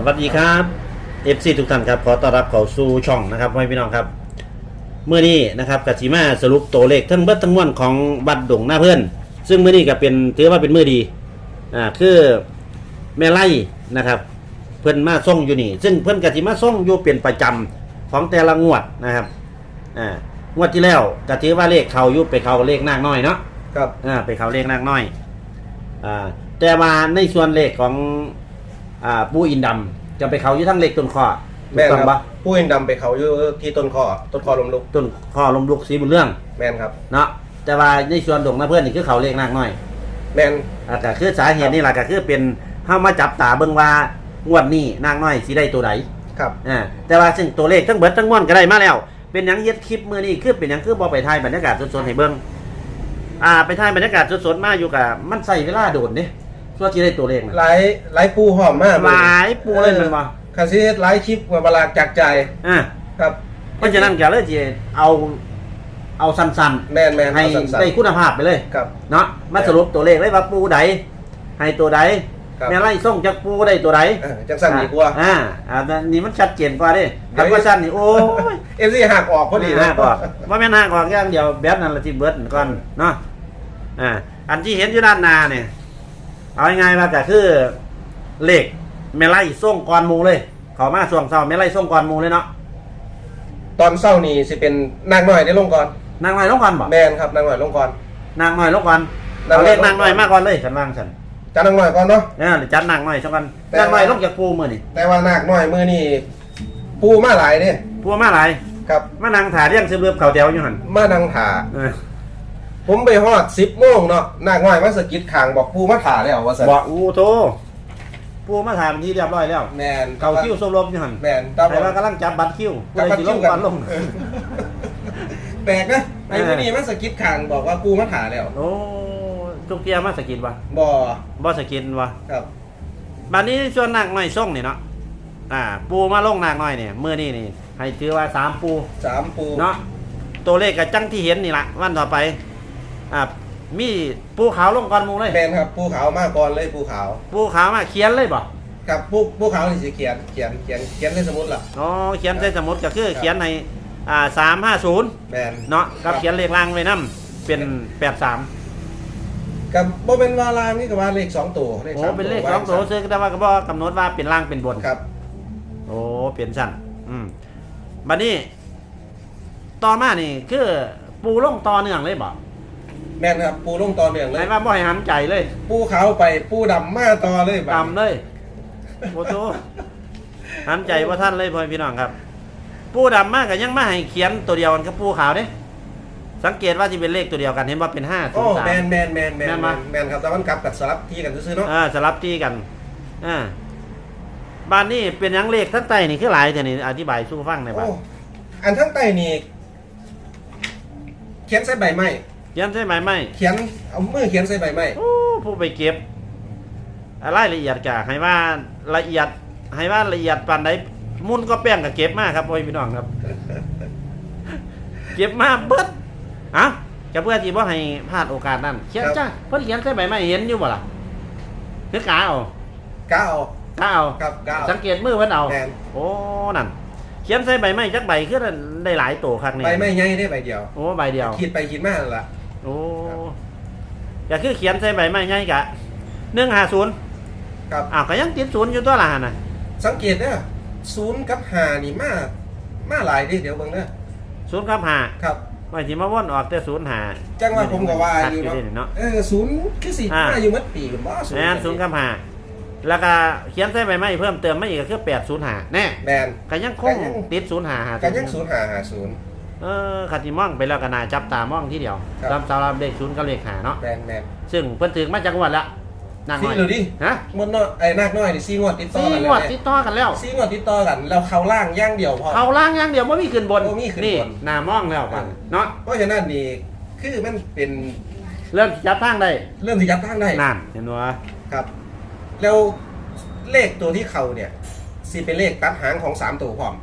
สวัสดีครับเอฟซีทุกท่านครับ ขอต้อนรับเข้าสู่ช่องนะครับพ่อแม่พี่น้องครับ เมื่อนี้นะครับกสิมาสรุปตัวเลขทั้งเบิดทั้งมวลของบัตรดงหน้าเพื่อน ซึ่งเมื่อนี้ก็เป็นถือว่าเป็นมือดีอ่าคือแม่ไล่นะครับ เพื่อนมาส่งอยู่นี่ ซึ่งเพื่อนกสิมาส่งอยู่เป็นประจำของแต่ละงวดนะครับอ่างวดที่แล้วก็ถือว่าเลขเขาอยุบไปเขาเลขนางน้อยเนาะครับอ่าไปเขาเลขนางน้อยอ่าแต่ว่าในส่วนเลขของ อ่าปูอินดำจะไปเขาอยู่ทั้งเลขต้นคอแม่นถูกต้องครัปะบผู้อินดำไปเขาอยู่ที่ต้นคอต้นคอลมลุกต้นคอลมลุกสีบุญเรื่องแม่นครับ เนาะแต่ว่าในส่วนดงนะเพื่อนนี่คือเขาเลขนางน้อย แม่น อ่าก็คือสาเหตุนี่แหละก็คือเป็นเฮามาจับตาเบิ่งว่างวดนี้นางน้อยสิได้ตัวใดครับ อ่าแต่ว่าซึ่งตัวเลขทั้งเบิดทั้งมวลก็ได้มาแล้ว เป็นหยังเย็ดคลิปมื้อนี้คือเป็นหยังคือบ่ไปถ่ายบรรยากาศสดๆให้เบิ่งอ่าไปถ่ายบรรยากาศสดๆมาอยู่กับมันใส่เวลาโดนเด้ ส่วนสิได้ตัวเลขน่ะหลายหลายปูหอมมากหลายปูเลยแมันบ่คาซิหลายคลิปกว่าบลากจากใจอ่าครับเพราะฉะนั้นก็เลยจะเอาเอาสั้นแม่นแม่นๆให้เอาสั้นๆได้คุณภาพไปเลยครับเนาะมาสรุปตัวเลขเลยว่าปูใดให้ตัวใดครับแม่ไล่ส่งจากปูได้ตัวใดเออจังสั้นดีกว่าอ่าอ่านี่มันชัดเจนกว่าเดิเดี๋ยวคำว่าสั้นนี่โอ้ยเอฟซีหักออกพอดีหักออกว่าแม่นหักออกอย่างเดียวแบบนั้นละที่เบิดก่อนเนาะอ่าอันที่เห็นอยู่ด้านหน้าเนี่ย เอาง่ายๆว่าก็คือเลขแม่ไล่ส่งก่อนหมูเลยเขามาส่วงเศร้าแม่ไล่ส่งก่อนหมูเลยเนาะตอนเศร้านี่สิเป็นนางหน่อยได้ลงก่อนนางน้อยลงก่อนบ่แม่นครับนางหน่อยลงก่อน นางน้อยลงก่อนนางน้อยเอาเลขนางน้อยมาก่อนเลยฉันวางฉันจะนางหน่อยก่อนเนาะเนี่ยเดี๋ยวจัดนางน้อยสักกันแต่นางน้อยว่าลงจากปูมือนี่แต่ว่านางหน่อยมือนี่ปูมาหลายเนี่ยปูมาหลายครับมานางถ่าเรียงซื้อเรือบเขาแถวอยู่หันมานางถาเออ ผมไปฮอดสิบโมงเนาะนางหน่อยมาสะกิดขางบอกปูมาถาแล้วว่าสันบอกอู้โตปูมาถ่ายเป็นที่เรียบร้อยแล้วแมนเขาคิ้วสมรมอยู่หันแมนตาบแต่อว่ากำลังจับบัตรคิ้วกับเลยบัดสิลคิ้งวกันก่อนลงเออแปลกนะไอ้เออพวกนี้มันสะกิดขางบอกว่าปูมาถาแล้วโอ้ทุกเทียมาสกินวะบ่บ่สกินวะครับบัดนี้ส่วนนางน้อยส่งนี่เนาะอ่า ปูมาลงนางน้อยเนี่ยมือนี่นี่ให้ถือว่าสามปูสามปูเนาะตัวเลขกับจังที่เห็นนี่ละวันต่อไป อ่ามีปูขาวลงก่อนหมูเลยแมนครับปูขาวมาก่อนเลยปูขาวปูขาวมาเขียนเลยบ่ครับปูปูขาวนี่สิเขียนเขียนเขียนเขียนในสมุดล่ะ อ๋อเขียนใส่สมุดก็คือเขียนในอ่าสามห้าศูนย์แมนเนาะกับเขียนเลขล่างไว้นํเป็นแปดสามกับบ่เป็นวาลางนี่กับว่าเลขสองตัวเลขโอ้สามเป็นเลขสองตัวซึ่งแต่ว่าก็บอกกำหนดว่าเป็นล่างเป็นบนครับ โอ้เปลี่ยนสั้นอืมบัดนี้ ต่อมานี่คือปูลงต่อเนื่องเลยบ่ แมนครับปูลงตอนเนื่องเลไหนย ว่าบ่ให้หันใจเลยปูขาวไปปูดำมาต่อเลยบัดตำเลยโอ้โหหันใจว่าท่านเลยพ่อพี่น้องครับ ปูดำมากก็ยังมาให้เขียนตัวเดียวกันกับปูขาวเด้สังเกตว่าที่เป็นเลขตัวเดียวกันเห็นว่าเป็นห้าศูโอ้นย์สาม แมนแมนแมนแมแม่นนปะแมนครับแต่มันกลับกับสลับที่กันซื้อๆเนาะ อ่าสลับที่กันอ่าบ้านนี้เป็นหยังเลขทั้งใต้นี่คือหลายแต่นี่อธิบายสู้ฟังหน่อยบ้างโอ้อันทั้งใต้นี่เขียนใส่ใบไม้ เขียนใช่ไหมไม่เขียนเอามือเขียนใส่ใบไม้โอ้ผู้ไปเก็บรายละเอียดกะให้ว่าละเอียดให้ว่าละเอียดปานใดมุ่นก็แป้งกับเก็บมากครับพ่อพี่น้องครับ เก็บมาเบิดเอะจะเพื่อที่ว่าให้พลาดโอกาสนั้นเขียนจ้าเพิ่นเขียนใส่ใบไม้เห็นอยู่บ่ล่ะคือกาเอาก้าวกาเอาครับก้าวสังเกตมือเพิ่นเอาแม่นโอ้นั่นเขียนใส่ใบไม้จักใบคือได้หลายโตครั้งนี้ใบไม้ใหญ่ได้ใบเดียวโอ้ใบเดียวคิดไปคิดมานั่นล่ะ โอ้ครับก็คือเขียนใส่ใบไม้ใหญ่กะหนึ่งห้าศูนย์ครับ อ้าวก็ยังติดศูนย์อยู่ตัวละหั่นน่ะ สังเกตเด้อศูนย์กับหานี่มามาหลายเดิเดี๋ยวเบิ่งเด้อศูนย์ครับห้าครับ ไม่ที่มาว่นออกแต่ศูนย์หาจังว่าผมก็ว่าอยู่ชัดเนาะเนาะ เออศูนย์คือสิอ่ามาอยู่มัดปีคุณบ่ศูนย์แน่นศูนย์ครับห้าแล้วก็เขียนใส่ใบไม้เพิ่มเติมไม่อีกก็คือแปดศูนย์หาแน่แมนก็ยังคงก็ยังติดศูนย์หาหากันยังศูนย์หาหาศูนย์ เออขัดที่มองไปแล้วก็น่าจับตามองที่เดียวครับสำหรับเลขศูนย์กับเลขหาเนาะแมนแมนซึ่งเพิ่นถึงมาจากงวดแล้วนางน้อยสี่หรือดิฮะมันน้อยไอ้นาคน้อยนี่สี่งวดติดต่อสี่กันงแล้ววดเนี่ติยดต่อกันแล้วสี่งวดติดต่อกันแล้วเขาล่างอย่างเดียวพอ เขาล่างอย่างเดียวไม่มีขึ้นบนบ่มีขึ้นบนนี่หน้ามองแล้วกันเนาะเพราะฉะนั้นนี่คือมันเป็นเริ่มจับทางได้เรื่องที่ยับทางได้นั่นเห็นไหมครับ แล้วเลขตัวที่เขาเนี่ยสิเป็นเลขตัดหางของสามตัวพร้อม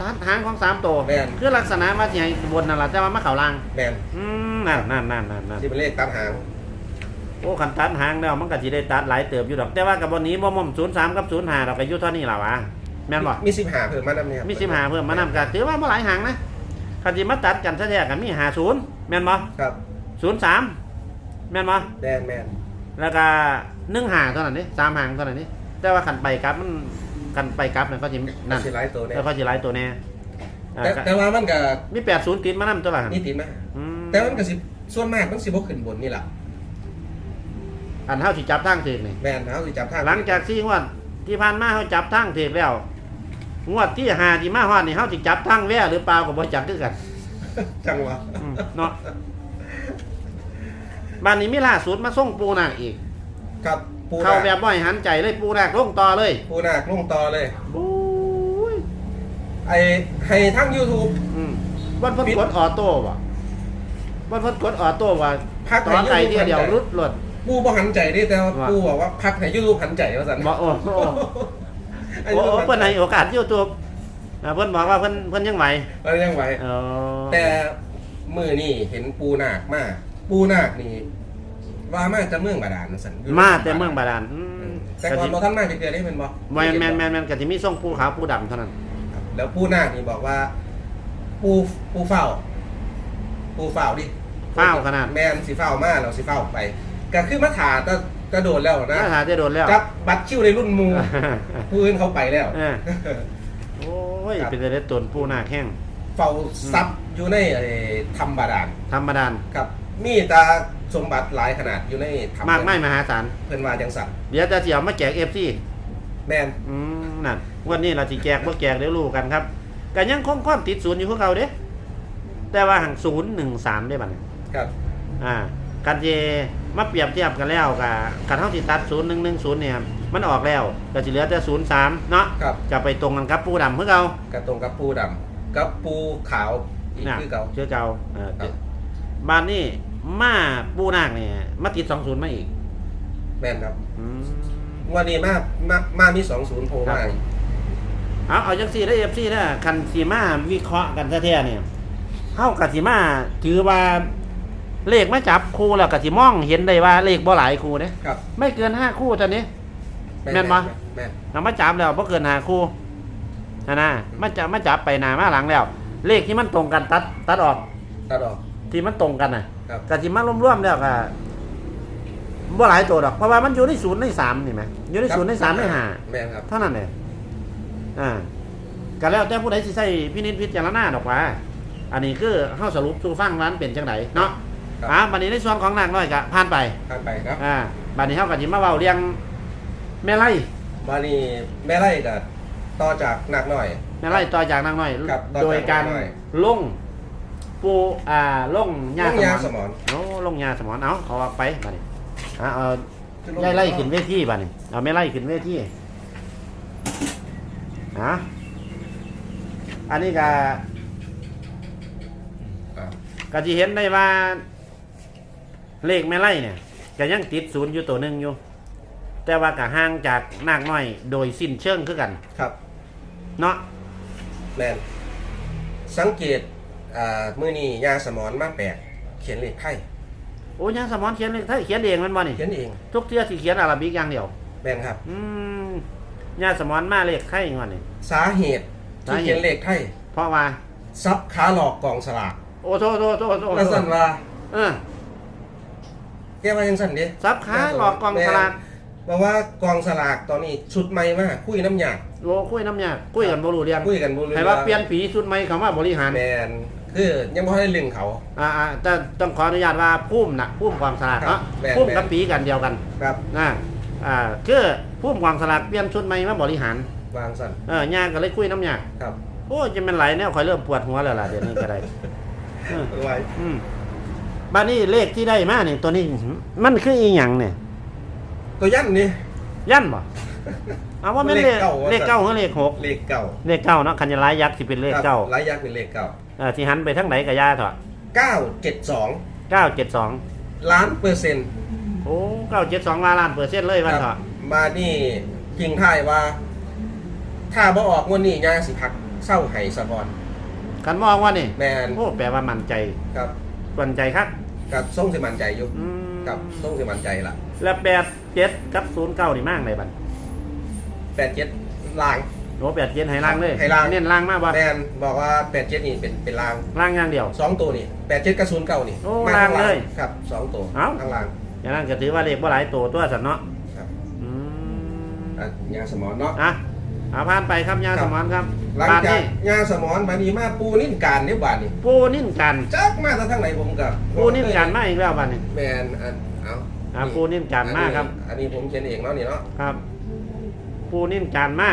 ตัดหางของสามตัวแม่น คือลักษณะมาที่ให้บนนั่นแหละแต่ว่ามาเขาล่างแมนอืมนั่นนั่นนั่นนั่นนั่นสิเป็นเลขตัดหางโอ้คันตัดหางแล้วมันก็สิได้ตัดหลายเติบอยู่ดอก แต่ว่ากับวันนี้บ่ม่อม03กับ05ดอกก็อยู่เท่านี้ล่ะวะแม่นบ่ มีสิบหาเพิ่มมานำเนี่ยครับมี15เพิ่มมานำก็ถือว่าบ่หลายหางนะคันสิมาตัดกันแท้ๆก็มี50แม่นบ่ครับ03แม่นบ่แดนแมนแล้วก็1หางเท่านั้นนี่3หางเท่านั้นนี่แต่ว่าคันไปกลับมัน คันไปกลับนั่นก็สินั่นสิหลายตัวเนี่ยแล้วก็สิหลายตัวแน่อ่าแต่ก็แต่ว่ามันก็มี80ติดมานำตัวละหั่นนี่ติดไหมอืมแต่มันก็สิส่วนมากมันสิบ่ขึ้นบนนี่แหละอันเฮาสิจับทางถึกนี่แมนเขาสิจับทางหลังจากที่งวดที่ผ่านมาเขาจับทั้งเทกแล้ว งวดที่หาที่มาฮอดนี่เขาสิจับทั้งแว่หรือเปล่าก็บ่จักคือกัน จังหวะอืมเนาะบ้านนี้มีล่าสุดมาส่งปูนาคอีกกับ ปูเข้านาแบบบ่อยหันใจเลยปูนาคลงต่อเลยปูนาคลงต่อเลยโอ้ยไอ้ให้ทั้ง YouTube อืมวันเพิ่นกดออโต้บ่วันเพิ่นกดออโต้ว่าพักต่อไก่เที่ยวเดียวรุดรถปูบ่หันใจดิแต่ว่าว่าปูบอกว่าพักให้ YouTube หันใจว่าซั่นบ่โอ้โหไอ้โอ้ YouTube เพิ่นให้โอกาส YouTube อ่าเพิ่นบอกว่าเพิ่นเพิ่นยังไหวเออยังไหวเออแต่มือนี่เห็นปูนาคมาปูนาคนี่ ว่ามาจากเมืองบาดาลนะสันอยู่มาแต่เมืองบาดาลอืเอมอแต่ก่อนเราท่านมาจะเกิดได้เป็นบ่แมนแมนแมนแมนก็จะมีส่งปูขาวปูดำเท่านั้น ครับแล้วปูนาคนี่บอกว่าปูปูเฝ้าปูเฝ้าดิเฝ้าขนาด แมนสิเฝ้ามาเราสิเฝ้าไปก็คือมาถาตะกระโดดแล้วนะน่าหาจะโดนแล้วกับบัตรคิวในรุ่นหมูผู้อื่นเขาไปแล้ว เออโอ้ย ครับ เป็นแต่ตนปูหน้าแข้งเฝ้าซับอยู่ในไอ้ธรรมบาดาลธรรมดานครับ มีแตาสมบัติหลายขนาดอยู่ในธรรมมากไม่มหาศาลเพิ่นว่าจังสันเดี๋ยวจะเสียวมาแจกเอฟซีแมนอืมนั่นวันนี้เราสิแจกบ่แจกเดี๋ยวรู้กันครับก็ยังคงความติดศูนย์อยู่พวกเราเด้แต่ว่าหังศูนย์หนึ่งสามได้บัดนี้ครับอ่าการเจมาเปรียบเทียบกันแล้วกับการเท่าที่ตัดศูนย์หนึ่งหนึ่งศูนย์เนี่ยมันออกแล้วก็จะเหลือแต่ศูนย์สามเนาะครับจะไปตรงกันครับปูดำเพื่อเรากระตรงกับปูดำกับปูขาวอีกน่ะคือเก่าเชื่อเจ้าเออครับบ้านนี่ มาปูนาคเนี่ยมาติดสองศูนย์มาอีกแมนครับอืมวันนี้มามามามีสองศูนย์โผล่ครัมาบเอาเอาจังซี่ได้เอฟซีได้อคันสีมาวิเคราะห์กันแท้ๆเนี่ยเฮากับสีมาถือว่าเลขมาจับคู่แล้วกับสีมองเห็นได้ว่าเลขบ่หลายคู่เด้ครับไม่เกินห้าคู่ตอนนี้ แม่นบ่แม่นเรามาจับแล้วบ่เกินห้าคู่นะนะมาจับมาจับไปหน้ามาหลังแล้ว เลขที่มันตรงกันตัดตัดออก ตัดออกที่มันตรงกันน่ะ ครับ กะสิมารวมๆแล้วก็บ่หลายตัวดอกเพราะว่ามันอยู่ในศูนย์ในสามนี่ไหมอยู่ในศูนย์ในสามในห้าแม่นครับ เท่านั้นเลยอ่าก็แล้วแต่ผู้ใดสิใส่พินิจพิจารณาดอกว่า อันนี้คือเฮาสรุปสู่ฟังร้านเป็นจังไดเนาะครับ อ่าบัดนี้ในส่วนของนางน้อยก็ผ่านไป ผ่านไปครับ อ่าบัดนี้เฮาก็สิมาเว้าเรื่องแม่ไร่มานี่แม่ไล่กับต่อจากหนักหน่อย แม่ไร่ต่อจากนางน้อย ครับต่อจากโดยการนางน้อย ลง ปูอ่าลงหญ้าลงยาสสมมออนนโอ้ลงหญ้าสมอนเอาเอาออกไปบัดนี้อ่าเอาไล่ไล่ขึ้นเวทีป่ะนี่เอาไม่ไล่ขึ้นเวทีฮะอันนี้ก็อ่าก็ที่เห็นได้ว่า เลขไม่ไล่เนี่ยก็ยังติดศูนย์อยู่ตัวหนึ่งอยู่ แต่ว่าก็ห่างจากนากน้อย โดยสิ้นเชิงคือกัน ครับ เนาะแมนสังเกต อ่ามือนี้ยาสมอนมาแปลกเขียนเลขไทยโอ้ยยังสมอนเขียนเลขไทยเขียนเองมันบ่นี่ เขียนเองทุกเทื่อที่เขียนอาราบิกอย่างเดียว แมนครับ อืมยาสมอนมาเลขไทยงอนนี่ สาเหตุที่สาเหตุ เขียนเลขไทยเพราะว่า ซับขาหลอกกองสลากโอ้โทษโทษโทษโทษแล้วสั่นว่าเออแกว่ายังสั่นดิซับขาหลอกกองสลากแม่นบอกว่ากองสลากตอนนี้ชุดใหม่มากคุยน้ำยาโอ้คุยน้ำยาคุยกันบ่รู้เรื่องคุยกันบ่รู้ให้ว่าเปลี่ยนผีชุดใหม่คำว่าบริหาร แมน คือยังบ่ได้ลึงเขา อ่าอ่าแต่ต้องขออนุญาตว่าพุ่มนะพุ่มความสลากครัเนาะบแม่นพุ่มแม่น กับปีกันเดียวกันครับนะอ่าคือพุ่มความสลากเปลี่ยนชุดใหม่มาบริหารวางสั่นเออยาก็เลยคุยน้ำยาครับโอ้จะเป็นไหลแนวข่อยเริ่มปวดหัวแล้วล่ะเดี๋ยวนี้ก็ได้เออไว้อืมบ้านนี้เลขที่ได้มาเนี่ยตัวนี้มันคืออีหยังเนี่ย ตัวยันนี่ ยันบ่เอาว่าเป็นเลขเลเลขขเก้าเก้าหรือเลขหกเลขเก่าเลขเก้าเนาะคันจะร้ายยักษ์สิเป็นเลขเก้า ครับหลายยักษ์เป็นเลขเก่า เออที่หันไปทั้งไหนกับยาเถอะเก้าเจ็ดสองเก้าเจ็ดสองล้านเปอร์เซ็นต์โอ้เก้าเจ็ดสองล้านเปอร์เซ็นต์เลยวันเถอะมานี่จริงท่ายว่า ถ้าบ่ออกงวดนี้ยาสิพักเศร้าไห้สะกอนกันมองว่านี่แมนโอ้แปลว่ามั่นใจครับมั่นใจครับกับส่งสิมันใจอยู่อืมครับต้องสิมั่นใจละแล้วแปดเจ็ดกับศูนย์เก้านี่มากเลยบัดแปดเจ็ดลาง โอ้แปดเจ็ดให้ล่างเลยให้ล่าง เน้นล่างมากบ่แมนบอกว่าแปดเจ็ดนี่เป็นเป็นลางล่างอย่างเดียว สองตัวนี่แปดเจ็ดกับศูนย์เก้านี่โอ้มาลางข้เลยครับสองตัวเอ้า ข้างล่างอย่างนั้นก็ถือว่าเลขว่าหลายตัวตัวสันเนาะครับอืมอะยาสมอนเนาะ อะเอาผ่านไปครับยาครัสบมอนครับหลังบาทจากนี้ยาสมอนมานีมาปูนิ่นการเนี่ยบาทนี่ปูนิ่นกันจักมาจากทางไหนผมกับปูนิ่นกันมาอีกแล้วบัดนี้แมนอันเอาอะปูนิ่นกันมาครับ อันนี้ผมเขียนเองเนาะนี่เนาะครับปูนิ่นกันมา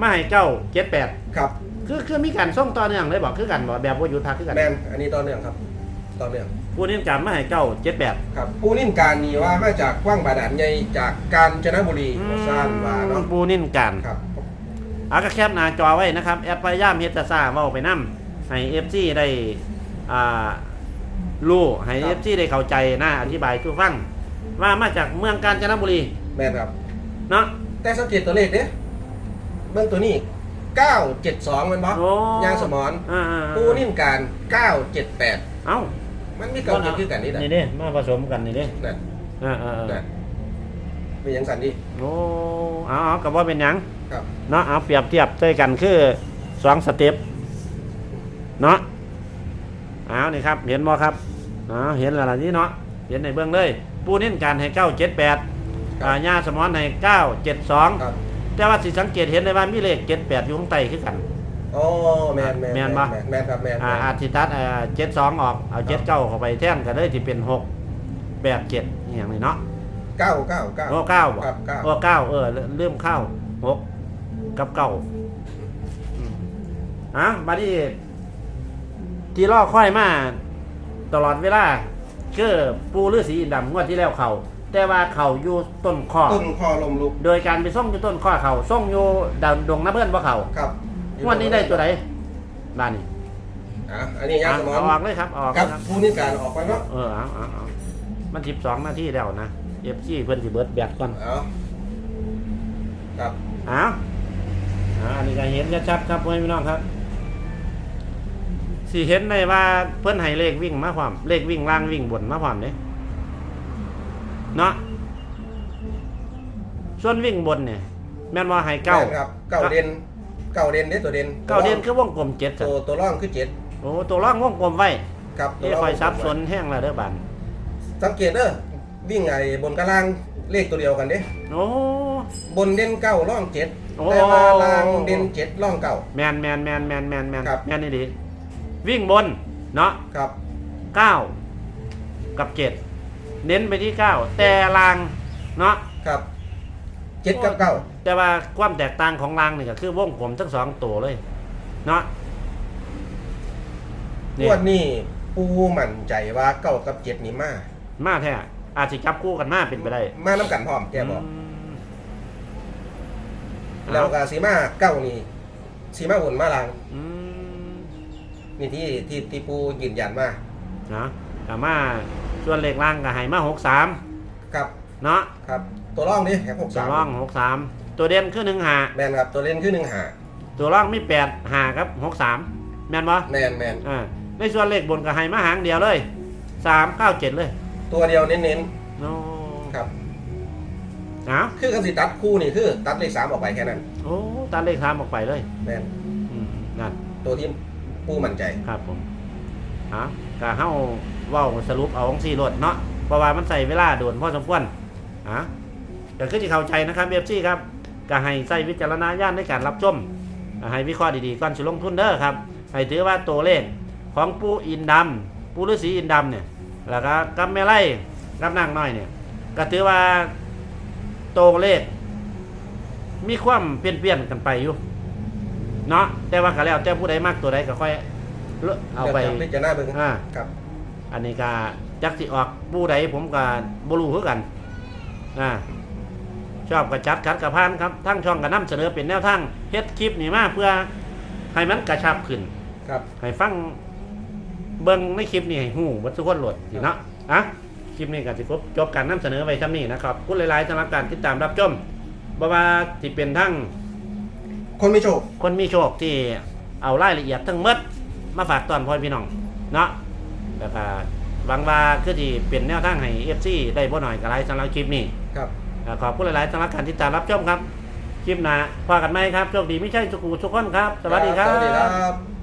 มาให้เจ้าเจ็ดแปดครับคือคือมีการส่งต่อเนื่องเลยบอกคือกันบอกแบบว่าหยุดพักคือกันแมนอันนี้ต่อเนื่องครับต่อเนื่องปูนิ่นกันมาให้เจ้าเจ็ดแปดครับปูนิ่นการนี่ว่ามาจากกว้างบาดาลใหญ่จากกาญจนบุรีสร้างว่าเนาะปูนิ่นกันครับเอาก็แคปหน้าจอไว้นะครับแอดพยายามเฮ็ดแตาซ่าเว้าไปนํให้เอฟซีได้อ่ารู้ให้ครัเอบฟซีได้เข้าใจนะอธิบายทุกฟังว่ามาจากเมืองกาญจนบุรีแมนครับเนาะแต่สังเกตตัวเลขเด้ เบื้องตัวนี้ 972มันบอโอ้ยางสมอนอ่าๆๆปูนิ่นการ 978 เอ้ามันมีเก่าเกิดขึ้นกันนี่แหละนี่เด้มาผสมกันนี่เด้นั่นอ่าๆนั่นเป็นยังสันดีๆโอ้เอาเอากับว่าเป็นหยัง ครับ เนาะเอาเปรียบเทียบด้วยกันคือสองสเต็ปเนาะเอานี่ครับ เห็นบ่ครับอ๋อเห็นแล้วล่ะนี่เนาะเห็นในเบื้องเลย ปูนิ่นการให้เก้าเจ็ดแปดครับ อ่าญาสมอนให้เก้าเจ็ดสองครับ แต่ว่าสิสังเกตเห็นได้ว่ามีเลขเจ็ดแปดอยู่ข้างใต้คือกันโอ้แมนแมนแม่นปะ แมนครับแมนอ่าอาทิตัดเจ็ดสองออกเอาเจ็ดเก้าเข้าไปแท่นกันเลยที่เป็นหกแปดเจ็ดอหย่างนี้เนาะเก้าเก้าเก้าโอ้เก้าบ่ครับเก้าโอ้เก้าเออเริ่มเข้าหกกับเก้าอืมอะบัดนี้ที่ล่อค่อยมา ตลอดเวลาคือปูฤาษีอินดำงวดที่แล้วเขา แต่ว่าเขาอยู่ต้นข้อ ต้นคอลมลุกโดยการไปส่งอยู่ต้นข้อเขาส่งอยู่ดาวดงน้ำเพื่อนว่าเขาครับงวดนี้ได้ตัวไหนบ้านนี้อะอันนี้ยางสมอนเอาออกเลยครับเอาออกกับเลยครับปูนิ่นการออกไปเนาะเออเอาเอาเอามันสิบสองนาทีแล้วนะเอฟซีเพื่อนสิเบิร์ดแบตก่อนเอาครับเอาเอาอันนี้ก็เห็นชัดๆครับพ่อแม่พี่น้องครับสิเห็นได้ว่าเพื่อนให้เลขวิ่งมาความเลขวิ่งล่างวิ่งบนมาความเนี่ย เนาะส่วนวิ่งบนเนี่ยแม่นว่าให้เก้าแม่นครับเก้าเด่นเก้าเด่นเด้ตัวเด่นเก้าเด่นคือวงกลมเจ็ดตัวตัวร่องคือเจ็ดโอ้ตัวร่องวงกลมไว้ครับตัวนี่ร่งคอยซับสนแห้งแล้วเด้อบันสังเกตเด้อวิ่งไอ้บนกระล่างเลขตัวเดียวกันเด้โอ้บนเด่นเก้าร่องเจ็ดโอ้แต่ว่าล่างเด่นเจ็ดร่องเก้าแมนแมนแมนแมนแมนแมนครับแมนนี่ดีวิ่งบนเนาะครับเก้ากับเจ็ด เน้นไปที่เก้าแต่ลางเนาะครับเจ็ดกับเก้าแต่ว่าความแตกต่างของลางนี่ก็คือวงกลมทั้งสองตัวเลยเนาะงวดนี้ปูมั่นใจว่าเก้ากับเจ็ดนี่มามาแท้อาจจะจับคู่กันมาเป็นไปได้ มาน้ำกันพร้อมแกบอกมแล้วก็สีมาเก้านี่สีมาบนมาล่างอืมนี่ที่ที่ที่ปูยืนยันมานะแต่มา ส่วนเลขล่างก็ให้มาหกสามครับเนาะครับ ตัวร่องนี่แหกหกตัวสามร่องหกสามตัวเด่นคือหนึ่งหาแมนครับตัวเล่นคือหนึ่งหาตัวร่องมีแปดหาครับหกสามแม่นบ่แมนแมนอ่าในส่วนเลขบนก็ให้มาหางเดียวเลยสามเก้าเจ็ดเลยตัวเดียวเน้นโอ้ๆครับ เอาคือกันสิตัดคู่นี่คือ ตัดเลขสามออกไปแค่นั้นโอ้ตัดเลขสามออกไปเลยแมนอืมนั่น ตัวที่ปูมั่นใจ ครับผมเอากะเฮา เว้าสรุปเอาของสี่รถเนาะเพราะว่ามันใส่เวลาโดนพอสมควรอะก็คือที่เข้าใจนะครับเอฟซีครับก็ให้ใส่วิจารณญาณในการรับชมอ่าให้วิเคราะห์ดีๆก่อนสิลงทุนเด้อครับให้ถือว่าตัวเลขของปูอินดำปูฤาษีอินดำเนี่ยแล้วก็กับแม่ไล่กับนางน้อยเนี่ยก็ถือว่าตัวเลข มีความเปลี่ยนเปลี่ยนๆกันไปอยู่เนาะแต่ว่าก็แล้วแต่ผู้ใดมากตัวใดก็ค่อยเลอะเอาไปดี๋ยวจะพิจารณาเบิ่งอ่าครับ อันนี้ก็จักสิออกผู้ใดผมก็บ่รู้คือกันอ่าชอบกับจัดคัดกับพานครับทั้งช่องก็นำเสนอเป็นแนวทางเฮ็ดคลิปนี่มาเพื่อให้มันกระชับขึ้น ครับ ให้ฟังเบิ่งในคลิปนี้ให้ฮู้ว่าทุกคนโหลดสิเนาะอะคลิปนี้ก็สิครบจบการนำเสนอไว้ท่านี้นะครับขอบคุณหลายๆสำหรับการติดตามรับชมบ่ว่าสิเป็นทั้งคนไม่โชค คนมีโชคที่เอารายละเอียดทั้งหมดมาฝากตอนพ่อพี่น้องเนาะ แล้วก็หวังว่าคือที่เป็นแนวทางให้ FC ได้บ่หน่อยกับไรสำหรับคลิปนี้ครับอ่าขอบคุณหลายๆสำหรับการติดตามรับชมครับ คลิปหน้าพากันไหมครับโชคดีไม่ใช่สุขุสุขคนครับ สวัสดีครัสวัสดีคบรับ